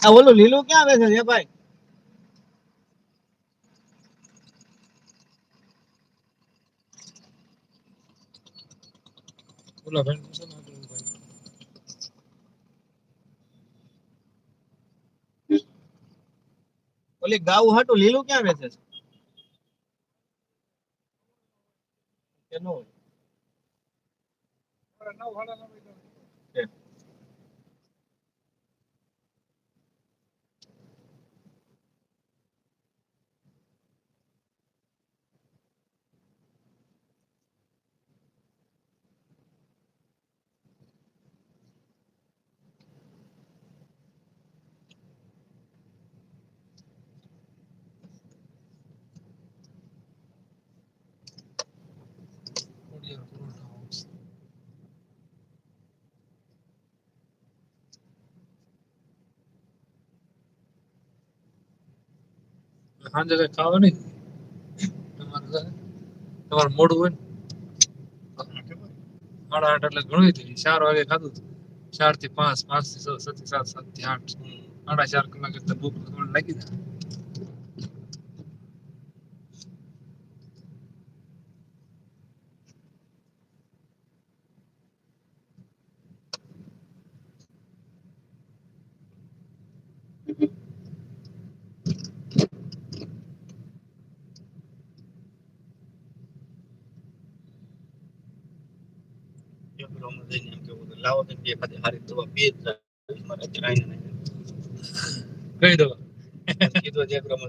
આ ઓલું લીલું ક્યાં આવે છે ભાઈ ઓલા ભાઈ પૂછો ને ભાઈ. ઓલી ગાઉ હાટું લીલું ક્યાં બેસે છે કે નો હોય? છે. ખોડિયાર પરોઠા હાઉસ. સાંજે કઈ ખાવા નહીં તમારે? તમારે મોડું હોય ને સાડા આઠ એટલે ઘણું થઈ ચાર વાગે ખાધું હતું. ચારથી પાંચ પાંચથી છ છ થી સાત સાતથી આઠ સાડા ચાર કલાક એટલે ભૂખ લાગી જાય Lawan dia pada hari tu habis dah lima ratus raya ni. કઈ દો કીધું જે ગ્રામ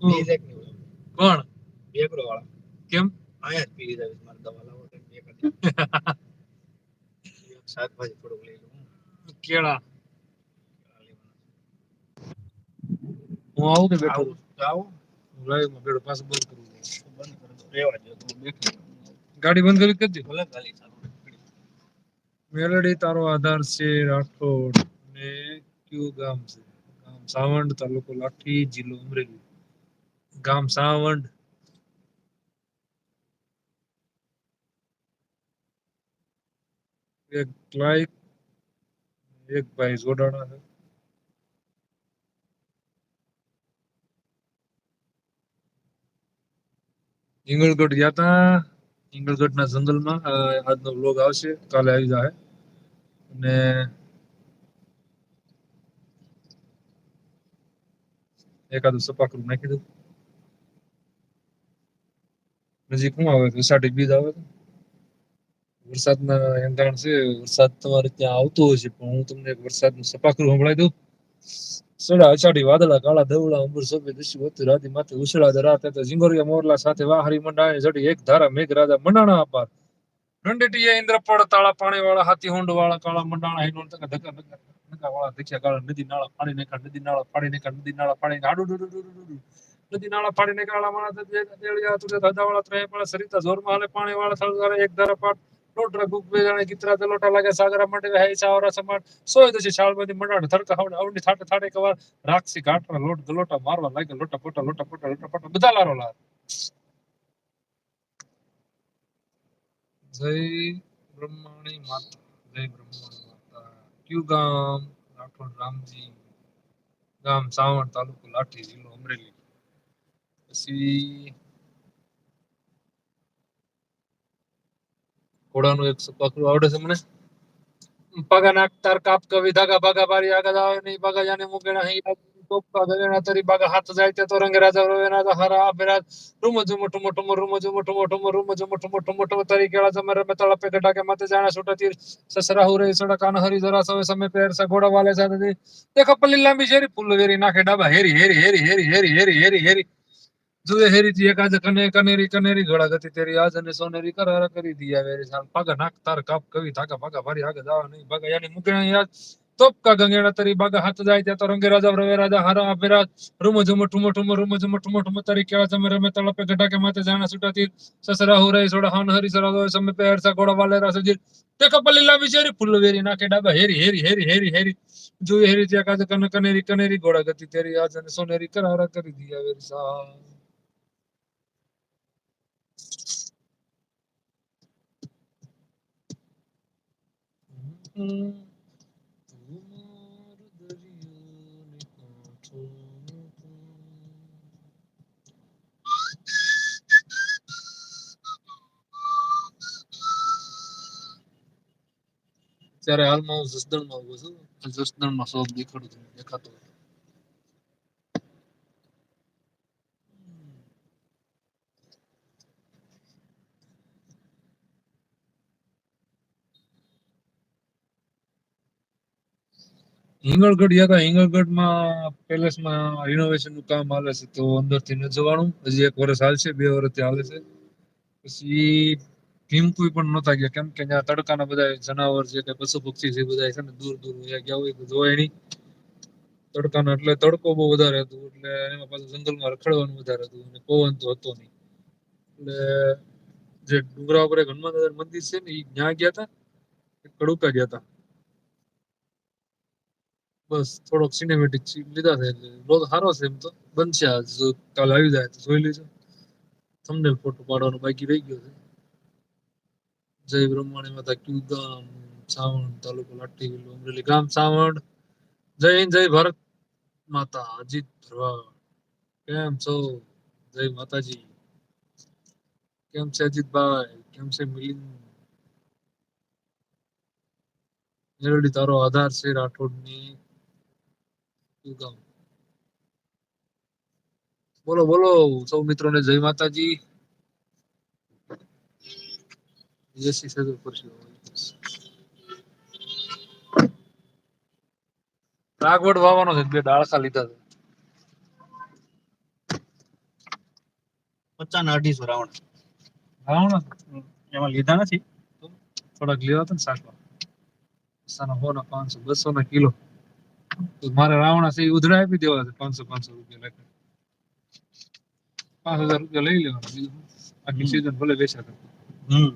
બે જેક ની કોણ બે ગ્રો વાળા કેમ આયા જ પી લીધા મારા દવા લાવો બે કરી શાકભાજી થોડુંક લઈ લઉં કેળા હું આવું કે બેઠો આવું હું લાઈવ માં બેઠો પાછું બંધ કરું બંધ કરું રેવા જો ગાડી બંધ કરી કરજો ભલે ખાલી મેલડી તારો આધાર છે રાઠોડ ને કયું ગામ છે ગામ સાવંડ તાલુકો લાઠી જિલ્લો અમરેલી ગામ સાવંડ એક લાઈક એક ભાઈ જોડાણા છે ઇંગલગઢ ગયા તા ઇંગલગઢ ના જંગલમાં આજનો વ્લોગ આવશે, કાલે આવી જાય અને એકાદું સપાકરું નાખી દઉં. નજીક હું આવે વિસાટી બીજ આવે વરસાદના એંધાણ છે, વરસાદ તમારે ત્યાં આવતો હોય છે, પણ હું તમને એક વરસાદનું સપાકરું સંભળાવી દઉં. સડા અચાડી વાદળા કાળા ધવળા અંબર સફેદ દસ્યુ વત્તુ રાધી માથે ઉછળા ધરાતે તો ઝીંગોરિયા મોરલા સાથે વાહરી મંડાણે જડી એક ધારા મેઘ રાજા મંડાણા અપાર રંડેટીએ ઇન્દ્રપડ તાળા પાણી વાળા હાથી હુંડ વાળા કાળા મંડાણા હિંડોળ તકા ધકા ધકા વાળા દેખ્યા કાળા નદી નાળા પાણી નેકા નદી નાળા પાણી નેકા નદી નાળા પાણી હાડુ ડુ ડુ ડુ. નદી નાળા પાણી નેકા કાળા માણસ દેળિયા તુજે ધજા વાળા ત્રય પણ સરિતા જોરમાં હાલે પાણી વાળા થળ એક ધારા પાટ ನೋಟ್ರ ಬುಕ್ ಬೇದಾಣ ಗಿತ್ರ ದ ಲೋಟ ಲಗ ಸಾಗರ ಮಂಡಿರ ಹೈ ಸಾವರ ಸಮಣ ಸೋಯ್ ದಶಿ ಶಾಳ ಮಂದಿ ಮಂಡಾಣ ಥರ್ಕ ಹೌಣ ಔಣಿ ಥಾಟ ಥಾಡೆ ಕವರ್ ರಾಕ್ಷಿ ಕಾಟ್ರ ಲೋಟ್ ಗಲೋಟ ಮಾರ್ವ ಲಗ ಲೋಟ ಪೋಟ ಲೋಟ ಪೋಟ ಲೋಟ ಪೋಟ ಬದಲಾರೋಲ ಜೈ ಬ್ರಹ್ಮಣಿ ಮಾತಾ ಜೈ ಬ್ರಹ್ಮಣಿ ಮಾತಾ ಕ್ಯೂ ಗಾಮ್ ರಾಠೋಡ್ ರಾಮ್ಜಿ ગામ સાવણ તાલુકો લાઠી જિલ્લો અમરેલી પછી ઘોડાનું એક પકડું આવડે છે મને પગા નાક તાર કાપ કવિ ધાગા બાગા બારી આગળ આવે નહીં બાગા જાને મુગેણા હી ટોપકા ગગેણા તરી બાગા હાથ જાય તે તો રંગ રાજા રવેના હરા અભિરાજ room zoom ટુમ ટુમ room zoom ટુમ ટુમ room zoom ટુમ ટુમ ટુમ તરી કેળા જમે રમે તળપે ગડા કે મતે જાણે છૂટા તીર સસરા હુરે સડા કાન હરી જરા સવે સમે પેર સા ઘોડા વાલે સાથે દી દેખો પલ્લી લાંબી શેરી ફૂલ વેરી નાખે ડાબા હેરી હેરી હેરી હેરી હેરી હેરી હેરી હેરી जुए हेरी थी एक आज कने कनेरी कनेरी घोड़ा गति तेरी आज ने सोनेरी करार करी दिया मेरे साथ पग नाक तार कप कवि थाका पगा भरी आगे जावा नहीं भगा यानी मुके यार तोप का गंगेड़ा तेरी बागा हाथ जाए त्या तो रंगे राजा रवे राजा हरा अबेरा रूम झुम ठुम ठुम रूम झुम ठुम ठुम तेरी क्या जम मेरे में तलपे पे गड्ढा के माते जाना सुटा तीर ससरा हो रही सोड़ा हान हरी सरा दो समय पे हरसा घोड़ा वाले रास जी देखो पल्लीला पुल वेरी ना के डाबा हेरी हेरी हेरी हेरी हेरी जो हेरी त्या का कनेरी कनेरी घोड़ा गति तेरी आज ने सोनेरी करारा कर दिया मेरे साथ ત્યારે હાલમાં હું જસદણમાં ઉભો છું જસદણમાં શોધ દેખાડું છું દેખાતો હિંગળગઢ ગયા હતા. હિંગળગઢમાં પેલેસમાં રિનોવેશનનું કામ હાલે છે તો અંદરથી ન જવાનું. હજી એક વર્ષ હાલશે, બે વર્ષથી હાલે છે. પછી ભીમકુઈ પણ નહોતા ગયા. કેમ કે ત્યાં તડકાના બધા જનાવર છે કે પશુ પક્ષી છે બધા છે ને, દૂર દૂર વયા ગયા હોય જોવાય નહીં. તડકાના એટલે તડકો બહુ વધારે હતો, એટલે એમાં પાછું જંગલમાં રખડવાનું વધારે હતું અને પવન તો હતો નહીં. એટલે જે ડુંગરા ઉપર એક હનુમાન મંદિર છે ને, એ ત્યાં ગયા હતા. કડુકા ગયા હતા. બસ થોડોક સિનેમેટિક લીધા છે એટલે રોજ સારો છે એમ તો બનશે આજ જો કાલ આવી જાય તો જોઈ લેજો થંબનેલ ફોટો પાડવાનો બાકી રહી ગયો છે જય બ્રહ્માણી માતા ક્યુ ગામ સાવણ તાલુકો લાઠી જિલ્લો અમરેલી ગામ સાવણ જય હિન્દ જય ભારત માતા અજીત ભરવાડ કેમ છો જય માતાજી કેમ છે અજીતભાઈ કેમ છે મિલિંદ મેલડી તારો આધાર છે રાઠોડની ક્યુ બોલો બોલો સૌ મિત્રોને જય માતાજી. જય શ્રી સદુ રાગવડ વાવવાનો છે બે ડાળખા લીધા છે. પચાસ ને અઢીસો રાવણ. રાવણ? એમાં લીધા નથી. થોડાક લેવા હતા ને શાકમાં. સાના હો ના પાંચસો બસો ના કિલો. તો મારે રાવણા છે એ ઉધડા આપી દેવા છે પાંચસો પાંચસો રૂપિયા લેખે પાંચ હજાર રૂપિયા લઈ લેવાના બીજું શું? આખી હમ. સીઝન ભલે બેસા કરે હમ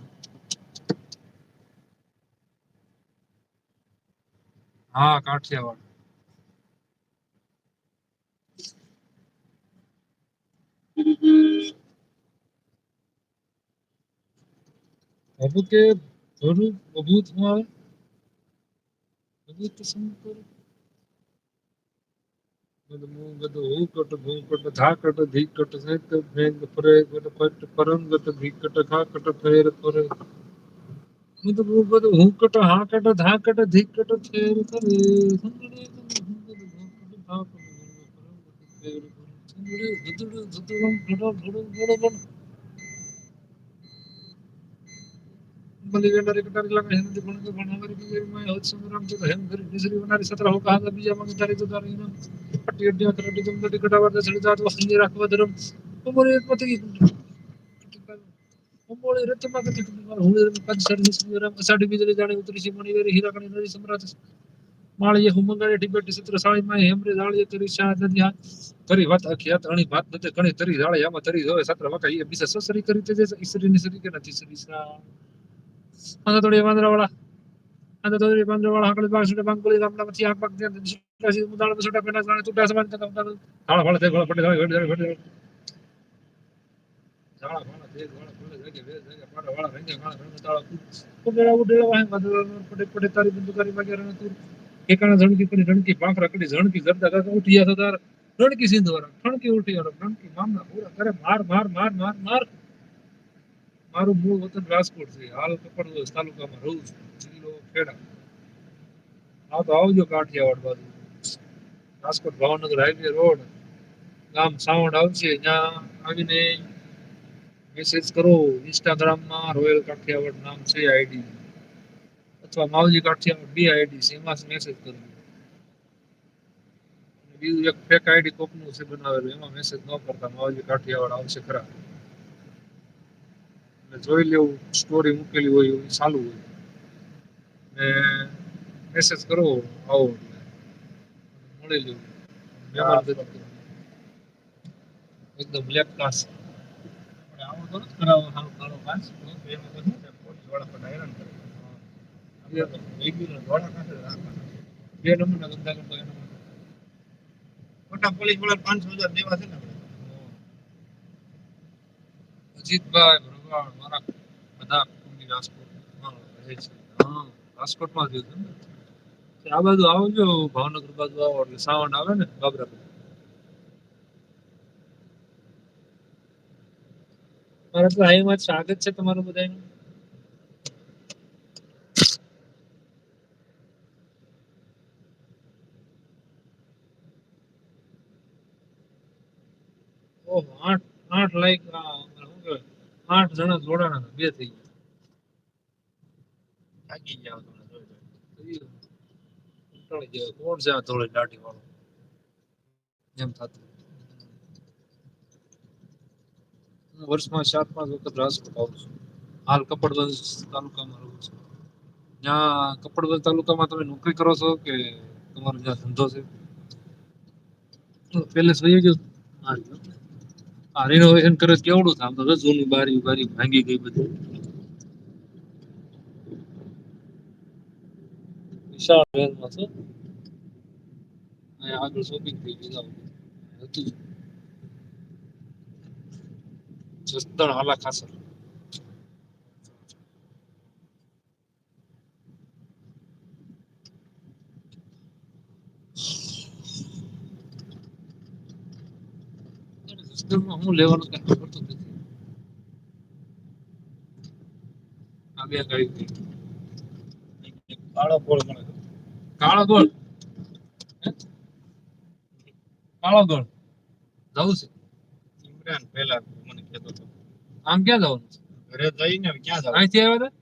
હા કાઠિયાવાડ અભૂત કે ભરું અભૂત હું આવે અભૂત શંકર બધું હું બધું હું કટ હું કટ ધા કટ ધી કટ સેત ભેંગ ફરે કટ પટ પરમ કટ ધી કટ ખા કટ ફેર ફરે હું તો બહુ બધું मुंगद ऊकट भूकट झाकट धीकट सहित भेंग फरे गट फट परंगत धीकट खाकट फेर फरे। मुद मुंगद ऊकट हाकट धाकट धीकट फेर फरे। संगड़े संगड़े भूकट धाकट फेर संगड़े धुदड़ धुदड़ घड़ घड़ घड़ घड़ बलिगेंडारी कटारी लगा हिंद दिखण के भणावरी की मैं होत संग्राम तो हम फिर। दूसरी बनारी सत्रह हो कहा बीजा मंगतारी तो दारी ना पट्टी तिकटावर राखवाधरम उमोळी पती उमोळी रत्नमाग तिकडे होळी पंच सरजी सुंदरम असाडी बिजली जाणे उतरीशी मणिवेरी हिराकणी नरी सम्राट माळीये हुमंगाळे ठिबेट चित्र साळी माय हेमरे जाळीये तरी शाह नदी हा तरी वात अख्यात आणि भात नते कणी तरी जाळे यामा तरी जोय सत्र वाका ये बिसा ससरी करी ते जे इसरी निसरी के नती सरी सा मांगा थोडे वांदरा वाला આંધા તોડી વાંદરા વાળા હકડી બાસુડે બાંગોલી ગામડા માંથી આંખ પાક દે શિકાસી મુદાળ બસોટા પેના જાણે તૂટા સમાન તક ધાળા ભાળા તે ગોળા પટે ધાળા ઘડી ધાળા ઘડી ધાળા ભાળા તે ગોળા પટે જાગે બે જાગે પાડા વાળા રંગે ગાળા રંગે તાળા કુંડેડા ઉડેડા વાહે મધુર પટે પટે તારી બંદુકારી માગે રણ તું એકાણા ઝણકી કરી ઝણકી પાંખરા કડી ઝણકી ગરદા ગરદા ઉઠિયા સદાર રણકી સિંધવારા ઠણકી ઉઠી વાળા રણકી મામલા પૂરા કરે માર માર માર માર માર મારું મૂળ વતન રાજકોટ છે હાલ કપડવંજ તાલુકામાં રહું છું ખેડા. હા, તો આવજો કાઠિયાવાડ બાજુ. રાજકોટ ભાવનગર હાઈવે રોડ ગામ સાવણ આવશે. ત્યાં આવીને મેસેજ કરો. ઇન્સ્ટાગ્રામમાં રોયલ કાઠિયાવાડ નામ છે આઈડી અથવા માવજી કાઠિયાવાડ બી આઈડી છે. એમાં મેસેજ કરો. બીજું એક ફેક આઈડી કોકનું છે બનાવેલું. એમાં મેસેજ ન કરતા માવજી કાઠિયાવાડ આવશે ખરા. જોઈ લેવું સ્ટોરી મૂકેલી હોય એવું ચાલુ હોય. મેસેજ કરો આવો એટલે મળી લેવું મહેમાન ગતિ કરવું. એકદમ બ્લેક ક્લાસ આવું તો નથી કરાવવું હાવ કાળો ઘાસ. એમાં તો શું છે, પોલીસ વાળા પણ હેરાન કરે. આપણે તો regular ધોળા ઘાસ જ રાખવાના. બે નંબરના ધંધા કરતો એના માટે ખોટા પોલીસ વાળા પાંચસો હજાર દેવા છે ને આપણે. અજીતભાઈ ભરવાડ મારા બધા કુટુંબી રાજકોટમાં રહે છે હા રાજકોટમાં જ હતું ને? આ બાજુ આવજો, ભાવનગર બાજુ આવો, એટલે સાવણ આવે ને બાબરા મારા તો હાઈમાં સ્વાગત છે તમારું બધા ઓહ, આઠ આઠ લાઈક આઠ જણા જોડાણા બે થઈ ગયા. થાકી જાવ તમે જોઈ જોઈ. કંટાળી ગયા કોણ છે આ ધોળી દાઢી વાળો? એમ થતું. હું વર્ષમાં ચાર પાંચ વખત રાજકોટ આવું છું. હાલ કપડવંજ તાલુકામાં રહું છું. ત્યાં કપડવંજ તાલુકામાં તમે નોકરી કરો છો કે તમારો જ્યાં ધંધો છે? પેલે થઈ ગયું આ રિનોવેશન કરે કેવડું થાય? આમ તો જૂની બારી બારી ભાંગી ગઈ બધી. વિશાળ રેન્જમાં છે? અહીંયા આગળ શોપિંગ થઈ ગઈ હતું જસદણ હાલા ખાસર જસદણમાં હું લેવાનું કઈ ખબર તો નથી. આ બે ગાડી. કાળો ગોળ મળે. કાળો ગોળ? કાળો ગોળ જવું છે. ઇમરાન પહેલા મને કહેતો હતો. આમ ક્યાં જવાનું છે? ઘરે જઈને ક્યાં જાવ અહીંથી આવ્યા હતા?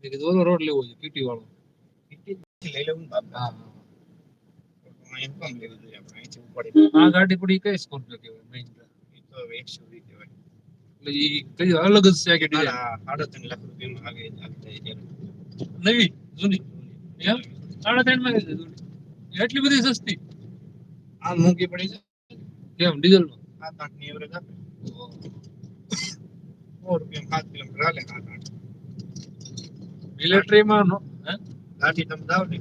મેં કીધું ઓલો રોડ લેવો છે પીટી વાળો. લઈ લેવું બાપા આ ગાડી પડી કઈ સ્કોર્પિયો કહેવાય મહિન્દ્રા એ તો એકસો વીસ કહેવાય. એટલે એ કઈ અલગ જ છે કે ડિઝાઇન સાડા ત્રણ લાખ રૂપિયામાં આવી. નવી જૂની. એમ? સાડા ત્રણમાં કીધું એટલી બધી સસ્તી. આ મોંઘી પડી છે. કેમ? ડીઝલમાં સાત આઠની એવરેજ આપે. સો રૂપિયા પાંચ કિલોમીટર હાલે સાત આઠ. મિલિટરી માં નો લાઠી તમે જાઓ ને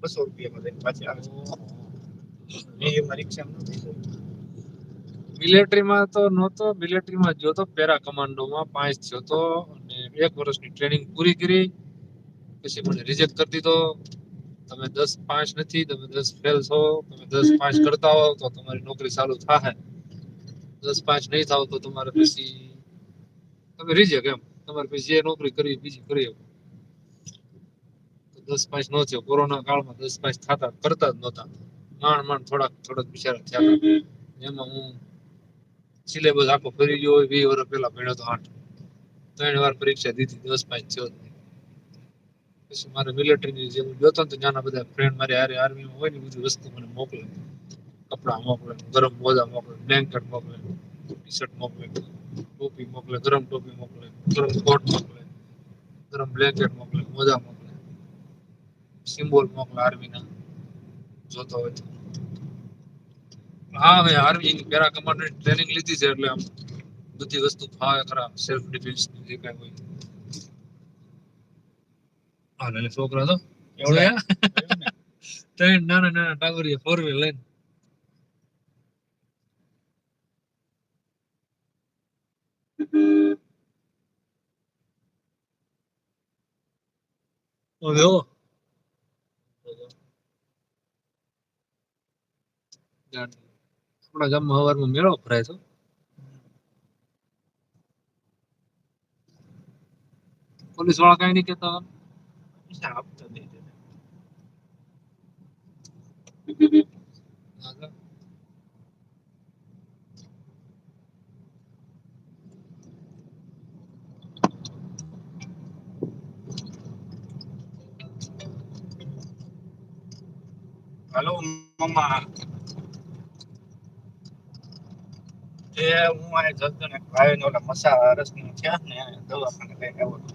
બસો રૂપિયામાં માં પાછી આવે એ મારી રિક્ષામાં નથી જવું. તો નહોતો મિલિટરી માં તો પેરા કમાન્ડો માં પાંચ થયો તો અને એક વર્ષની ટ્રેનિંગ પૂરી કરી. પછી મને રિજેક્ટ કરી દીધો તમે દસ પાંચ નથી તમે દસ ફેલ છો તમે દસ પાંચ કરતા હો તો તમારી નોકરી ચાલુ થાય દસ પાંચ નહીં થાવ તો તમારે પછી તમે રિજેક્ટ એમ તમારે પછી જે નોકરી કરવી બીજી કરી શકો. તો દસ પાંચ નો થયો કોરોના કાળમાં દસ પાંચ થતા કરતા જ નહોતા માંડ માંડ થોડાક થોડાક બિચારા થયા હતા. એમાં હું સિલેબસ આખો ફરી ગયો હોય વીસ વર્ષ પહેલા ભણ્યો તો આઠ ત્રણ વાર પરીક્ષા દીધી દસ પાંચ થયો જ નહીં. પછી મારે મિલિટરીની જે હું જોતો તો નાના બધા ફ્રેન્ડ મારી હારે આર્મીમાં હોય ને બધી વસ્તુ મને મોકલે. કપડાં મોકલે, ગરમ મોજા મોકલે બ્લેન્કેટ મોકલે ટી શર્ટ મોકલે, ટોપી મોકલે, ગરમ ટોપી મોકલે, ગરમ કોટ મોકલે, ગરમ બ્લેન્કેટ મોકલે, મોજા મોકલે. સિમ્બોલ મોકલે આર્મીના જોતો હોય તો. હા, હવે આર્મી પેરા કમાન્ડર ટ્રેનિંગ લીધી છે એટલે આમ બધી વસ્તુ ફાવે ખરા. સેલ્ફ ડિફેન્સ જે કાંઈ હોય. એટલે છોકરા તો એવડા? ત્રણ નાના નાના ટાવરિયા ફોર વ્હીલ લઈને આપણા ગામમાં સવારમાં મેળો ભરાય છે પોલીસવાળા કઈ નહીં કેતા પૈસા આપતો દઈ દે. હાલો મમ્મા એ હું આ જતો ને ભાઈ ને ઓલા મસા રસ નું થયા ને એને દવાખાને લઈને આવ્યો હતો.